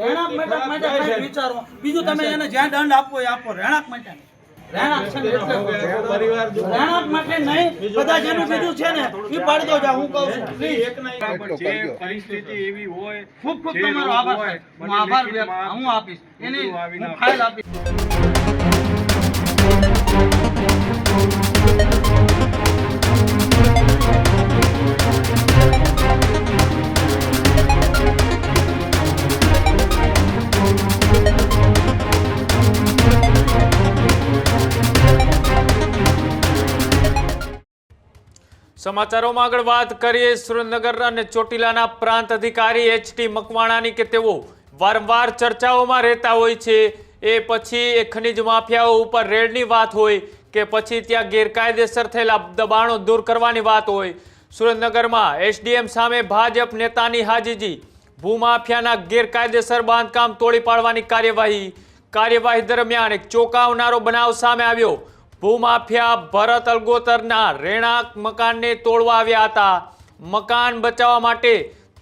રહેણાંક માટે માટે કંઈક વિચારો. બીજું તમે એને જ્યાં દંડ આપવો એ આપો. રહેણાંક માટે. રહેણાંક માટે નહીં બધા જેનું બીજું છે ને એ પાડી દો જા હું કહું છું. જે પરિસ્થિતિ એવી હોય ખૂબ ખૂબ તમારો આભાર હું આભાર હું આપીશ. એની હું ફાઇલ આપીશ. સમાચારોમાં આગળ વાત કરીએ. સુરેન્દ્રનગર અને ચોટીલાના પ્રાંત અધિકારી એચ ટી મકવાણાની કે તેઓ વારંવાર ચર્ચાઓમાં રહેતા હોય છે. એ પછી એ ખનિજ માફિયાઓ ઉપર રેડની વાત હોય કે પછી ત્યાં ગેરકાયદેસર થયેલા દબાણો દૂર કરવાની વાત હોય. સુરેન્દ્રનગરમાં એસડીએમ સામે ભાજપ નેતાની હાજીજી ભૂમાફિયાના ગેરકાયદેસર બાંધકામ તોડી પાડવાની કાર્યવાહી. કાર્યવાહી દરમિયાન એક ચોંકાવનારો બનાવ સામે આવ્યો. ભૂમાફિયા ભરત અલગોતરના રહેણાંક મકાનને તોડવા આવ્યા હતા. મકાન બચાવવા માટે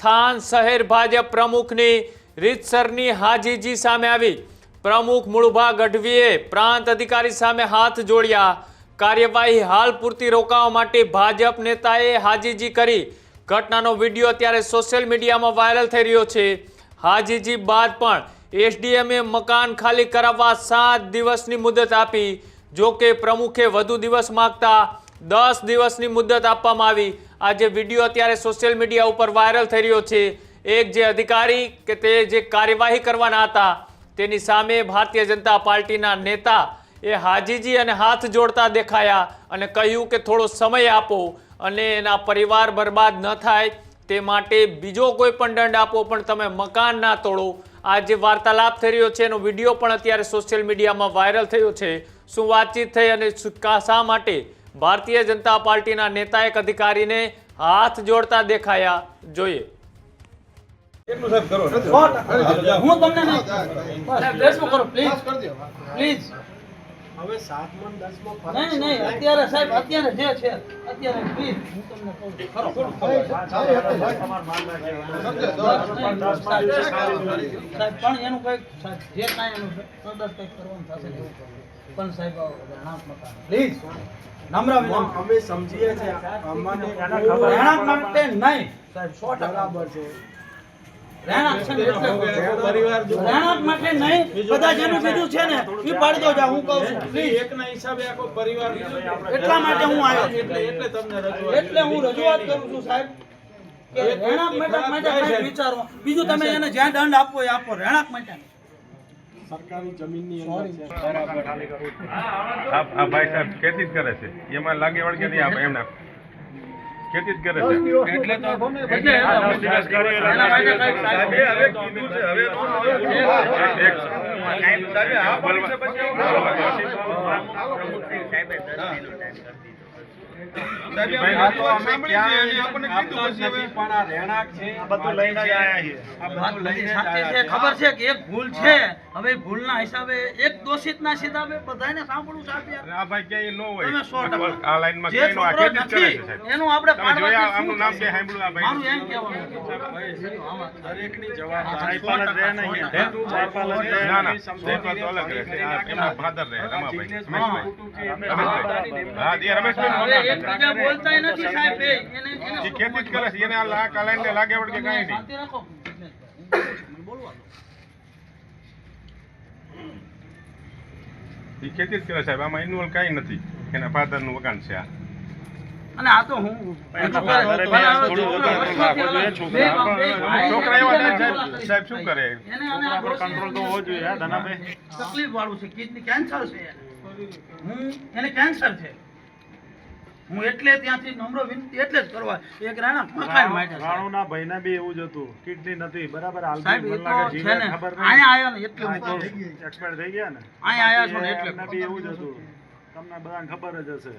થાન શહેર ભાજપ પ્રમુખની રીતસરની હાજીજી સામે આવી. પ્રમુખ મુળભા ગઢવીએ પ્રાંત અધિકારી સામે હાથ જોડ્યા. કાર્યવાહી હાલ પૂરતી રોકાવા માટે ભાજપ નેતાએ હાજીજી કરી. ઘટનાનો વીડિયો અત્યારે સોશિયલ મીડિયામાં વાયરલ થઈ રહ્યો છે. હાજીજી બાદ પણ એસડીએમએ મકાન ખાલી કરાવવા સાત દિવસની મુદત આપી. જો કે પ્રમુખે વધુ દિવસ માગતા દસ દિવસની મુદત આપવામાં આવી. આ જે વીડિયો અત્યારે સોશિયલ મીડિયા ઉપર વાયરલ થઈ રહ્યો છે, એક જે અધિકારી કે તે જે કાર્યવાહી કરવાના હતા, તેની સામે ભારતીય જનતા પાર્ટીના નેતા એ હાજીજી અને હાથ જોડતા દેખાયા અને કહ્યું કે થોડો સમય આપો અને એના પરિવાર બરબાદ ન થાય, તે માટે બીજો કોઈ પણ દંડ આપો, પણ તમે મકાન ના તોડો. આ જે વાર્તાલાપ થઈ રહ્યો છે એનો વીડિયો પણ અત્યારે સોશિયલ મીડિયામાં વાયરલ થયો છે. શું વાતચીત થઈ અને શું- માટે? ભારતીય જનતા પાર્ટીના નેતા એક અધિકારીને હાથ જોડતા દેખાયા. જોઈએ. કરો હું તમને નહીં. કરો પ્લીઝ પ્લીઝ હવે સાતમા દસમા ફરક નહીં નહીં અત્યારે સાહેબ અત્યારે જે છે અત્યારે પ્લીઝ હું તમને કહું ખરો સાહેબ પણ એનું કંઈક જે કાંઈ એનું છે, કદાચ કંઈક કરવાનું થશે પણ સાહેબ પ્લીઝ નમ્ર અમે સમજીએ છીએ અમને માટે નહીં સાહેબ સો બરાબર છે રહેણાંક માટે નહીં બધા જેનું બીજું છે ને એ પાડી જા હું કહું છું પ્લીઝ હિસાબે આખો પરિવાર એટલા માટે હું આવ્યો. એટલે એટલે તમને રજૂઆત એટલે હું રજૂઆત કરું છું સાહેબ રહેણાંક માટે માટે વિચારો બીજું તમે એને જ્યાં દંડ આપવો એ આપો રહેણાંક માટે. નહીં. સરકારી જમીનની અંદર છે. આ આ ભાઈ સાહેબ ખેતી જ કરે છે. એમાં લાગે વળગે નહીં આપણે એમના ખેતી જ કરે છે. એટલે તો એટલે હવે કીધું છે હવે નો આવે. એક સાહેબે. છે પછી. સાહેબે અમે આ તો ખબર છે કે એક ભૂલ છે? હવે એ ભૂલના હિસાબે એક દોષિતના હિસાબે બધાને સાંભળવું સાહેબ યાર. આ ભાઈ ક્યાંય ન હોય. તમે સો ટકા. આ લાઈનમાં જે ક્યાંય નો આ છોકરો ખેતી જ કરે છે નથી સાહેબ એનું આપણે તમે જોયા પાડવાથી આમનું શું નામ થશે? કે સાંભળ્યું આ ભાઈ? મારું એમ કહેવાનું આમાં. દરેકની હા, જવાબદારી સો ટકા, સો ટકા. ના ના તે તો અલગ રહે. છે આ એમના ફાધર રહે રમાભાઈ રમેશભાઈ. એકબીજા નથી સાહેબ. એને- એને- ખેતી જ કરે છે એને આ લા- આ લાગે વળગે કાંઈ નહીં. શાંતિ રાખો. બોલવા એ ખેતી જ કરે સાહેબ આમાં ઇન્વોલ્વ કાંઈ નથી. એના ફાધરનું મકાન છે આ. અને આ તો હું છોકરા એવા છે સાહેબ સાહેબ શું કરે? એને કંટ્રોલ તો હોવો જોઈએ તકલીફ વાળું છે કિડની કેન્સર છે. હું એને કેન્સર છે. હું એટલે ત્યાંથી નમ્ર વિનંતી એટલે જ કરવા. એક રાણા મકાન માટે. રાણુના ભાઈના બી એવું જ હતું. કિડની નથી. બરાબર સાહેબ એ તો છે ને ખબર આયો ને એટલે હું એક્સપાયર થઈ ગયા ને. અહીંયા આયા છો ને એટલે. બી એવું જ હતું. તમને બધાને ખબર જ હશે.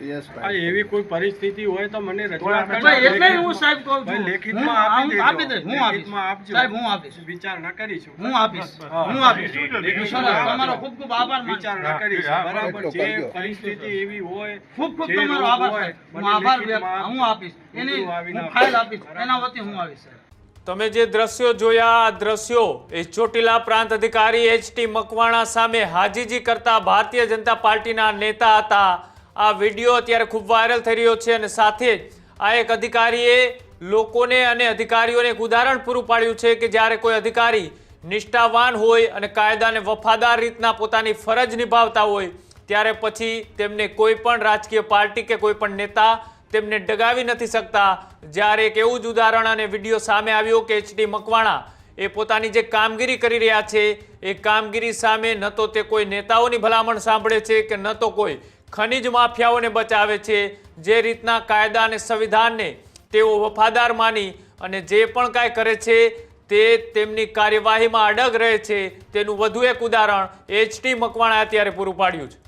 એવી કોઈ પરિસ્થિતિ હોય તો મને રજૂઆત ભાઈ, ભાઈ, કરજો. એટલે હું સાહેબ કહું છું. લેખિતમાં આપી દેજો. હું લેખિતમાં આપજો. સાહેબ હું આપીશ. વિચારણા કરીશું. હું આપીશ. હું આપીશ. તમારો ખૂબ ખૂબ આભાર વિચારણા હા, બરાબર જે પરિસ્થિતિ એવી હોય ખૂબ ખૂબ તમારો આભાર હું આભાર હું આપીશ. એની હું ફાઇલ આપીશ. એના વતી હું આવીશ સાહેબ. તમે જે દ્રશ્યો જોયા આ દ્રશ્યો એ ચોટીલા પ્રાંત અધિકારી એચ ટી મકવાણા સામે હાજીજી કરતા ભારતીય જનતા પાર્ટીના નેતા હતા. આ વીડિયો અત્યારે ખૂબ વાયરલ થઈ રહ્યો છે અને સાથે જ આ એક અધિકારીએ લોકોને અને અધિકારીઓને એક ઉદાહરણ પૂરું પાડ્યું છે કે જ્યારે કોઈ અધિકારી નિષ્ઠાવાન હોય અને કાયદાને વફાદાર રીતના પોતાની ફરજ નિભાવતા હોય, ત્યારે પછી તેમને કોઈ પણ રાજકીય પાર્ટી કે કોઈ પણ નેતા તેમને ડગાવી નથી શકતા. જ્યારે એક એવું જ ઉદાહરણ અને વીડિયો સામે આવ્યો કે એચડી મકવાણા એ પોતાની જે કામગીરી કરી રહ્યા છે, એ કામગીરી સામે ન તો તે કોઈ નેતાઓની ભલામણ સાંભળે છે કે ન તો કોઈ ખનિજ માફિયાઓને બચાવે છે. જે રીતના કાયદા અને સંવિધાનને તેઓ વફાદાર માની અને જે પણ કાંઈ કરે છે તે તેમની કાર્યવાહીમાં અડગ રહે છે. તેનું વધુ એક ઉદાહરણ એચટી મકવાણાએ અત્યારે પૂરું પાડ્યું છે.